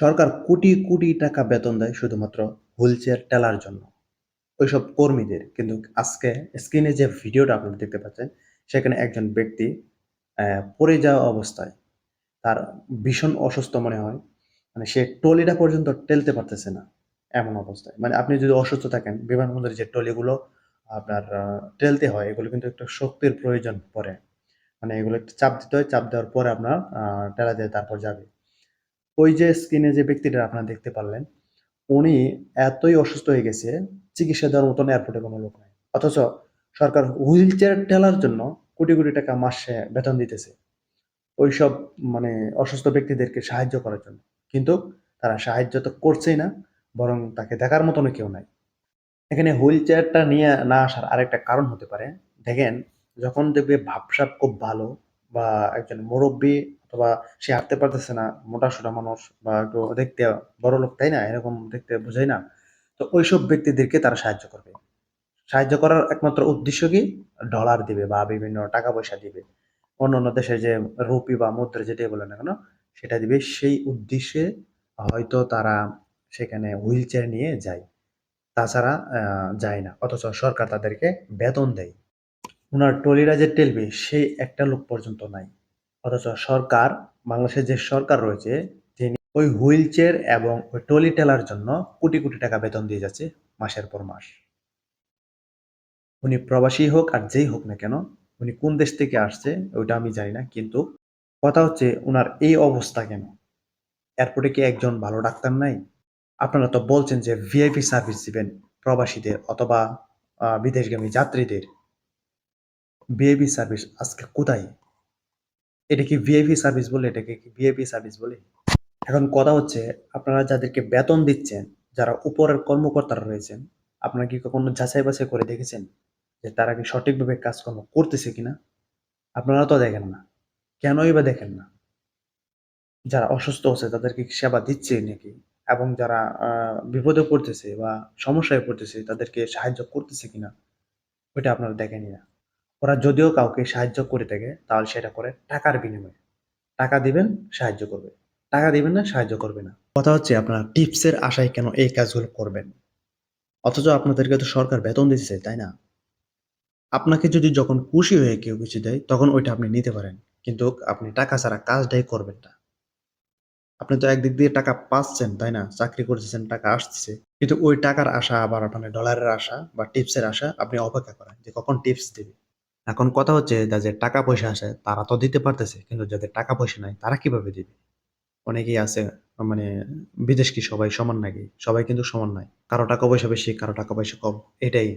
সরকার কোটি, কোটি টাকা বেতন দেয় শুধুমাত্র হুইল চেয়ার টেলার জন্য। ওইসব কর্মীদের। কিন্তু আজকে স্ক্রিনে যে ভিডিওটা আপনারা দেখতে পাচ্ছেন, সেখানে একজন ব্যক্তি পড়ে যাওয়া অবস্থায় তার ভীষণ অসুস্থ মনে হয়। মানে সে ট্রলিটা পর্যন্ত টেলতে পারতেছে না, এমন অবস্থায়। মানে আপনি যদি অসুস্থ থাকেন, বিমানবন্দরের যে ট্রলিগুলো আপনার টেলতে হয়, এগুলো কিন্তু একটা শক্তির প্রয়োজন পড়ে। মানে এগুলো একটু চাপ দিতে হয়, চাপ দেওয়ার পরে আপনার আ টেলা দিয়ে তারপর যাবে। ওই যে স্ক্রিনে যে ব্যক্তিটা আপনারা দেখতে পারলেন, উনি এতই অসুস্থ হয়ে গেছে, চিকিৎসা দেওয়ার মতন এয়ারপোর্টে কোনো লোক নাই। অথচ সরকার হুইল চেয়ার ঠেলার জন্য কোটি, কোটি টাকা মাসে বেতন দিতেছে। ওইসব মানে অসুস্থ ব্যক্তিদেরকে সাহায্য করার জন্য। কিন্তু তারা সাহায্য তো করছেই না, বরং তাকে দেখার মতন কেউ নাই। এখানে হুইল চেয়ারটা নিয়ে না আসার আরেকটা কারণ হতে পারে, দেখেন যখন দেখবে ভাবসাব খুব ভালো বা একজন মুরব্বি অথবা সে হাঁটতে পারতেছে না, মোটা-সোটা মানুষ বা একটু দেখতে বড়লোক, তাই না? এরকম দেখতে বোঝায় না? তো ওইসব ব্যক্তিদেরকে তারা সাহায্য করবে। সাহায্য করার একমাত্র উদ্দেশ্য কি? ডলার দিবে বা বিভিন্ন টাকা-পয়সা দিবে। অন্য অন্য দেশের যে রুপি বা মুদ্রা যেটাই বলে না কেন, সেটা দিবে। সেই উদ্দেশ্যে হয়তো তারা সেখানে হুইল চেয়ার নিয়ে যায়। তাছাড়া যায় না। অথচ সরকার তাদেরকে বেতন দেয়। উনার ট্রলিটা যে টেলবে, সেই একটা লোক পর্যন্ত নাই। অথচ সরকার, বাংলাদেশের যে সরকার রয়েছে, তিনি ওই হুইল চেয়ার এবং ওই ট্রলি টেলার জন্য কোটি, কোটি টাকা বেতন দিয়ে যাচ্ছে মাসের পর মাস। উনি প্রবাসী হোক আর যেই হোক না কেন, উনি কোন দেশ থেকে আসছে ওইটা আমি জানি না। কিন্তু কথা হচ্ছে উনার এই অবস্থা কেন? এয়ারপোর্টে কি একজন ভালো ডাক্তার নাই? আপনারা তো বলছেন যে ভিআইপি সার্ভিস দিবেন প্রবাসীদের অথবা বিদেশগামী যাত্রীদের। ভিআইপি সার্ভিস আজকে কোথায়? এটা কি ভিআইপি সার্ভিস বলে? এটাকে কি ভিআইপি সার্ভিস বলে? এখন কথা হচ্ছে আপনারা যাদেরকে বেতন দিচ্ছেন, যারা উপরের কর্মকর্তারা রয়েছেন, আপনারা কি কখনো যাচাই-বাছাই করে দেখেছেন? যে তারা কি সঠিকভাবে কাজকর্ম করতেছে কিনা? আপনারা তো দেখেন না। কেনই বা দেখেন না? যারা অসুস্থ হচ্ছে তাদেরকে সেবা দিচ্ছে নাকি? এবং যারা বিপদে পড়তেছে বা সমস্যায় পড়তেছে তাদেরকে সাহায্য করতেছে কিনা? ওইটা আপনারা দেখেনই না। ওরা যদিও কাউকে সাহায্য করে থাকে, তাহলে সেটা করে টাকার বিনিময়ে। টাকা দিবেন, সাহায্য করবে। টাকা দিবেন না, সাহায্য করবে না। কথা হচ্ছে আপনারা টিপসের আশায় কেন এই কাজগুলো করবেন? অথচ আপনাদেরকে তো সরকার বেতন দিতেছে, তাই না? আপনাকে যদি যখন খুশি হয়ে কেউ কিছু দেয়, তখন ওইটা আপনি নিতে পারেন। কিন্তু আপনি টাকা ছাড়া কাজটাই করবেন না। আপনি তো একদিক দিয়ে টাকা পাচ্ছেন, তাই না? চাকরি করতেছেন, টাকা আসতেছে। কিন্তু ওই টাকার আশা আবার মানে ডলারের আশা বা টিপসের আশা আপনি অপেক্ষা করেন যে কখন টিপস দিবে। এখন কথা হচ্ছে যাদের টাকা-পয়সা আসে তারা তো দিতে পারতেছে। কিন্তু যাদের টাকা-পয়সা নাই তারা কীভাবে দিবে? অনেকেই আছে মানে বিদেশ কি সবাই সমান নাকি? সবাই কিন্তু সমান নয়। কারও টাকা-পয়সা বেশি, কারও টাকা-পয়সা কম। এটাই।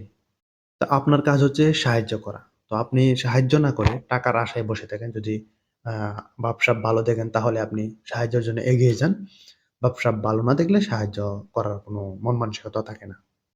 তো আপনার কাজ হচ্ছে সাহায্য করা। তো আপনি সাহায্য না করে টাকার আশায় বসে থাকেন। যদি ভাবসাব ভালো দেখেন তাহলে আপনি সাহায্যের জন্য এগিয়ে যান। ভাবসাব ভালো না দেখলে সাহায্য করার কোনো মন মানসিকতা থাকে না।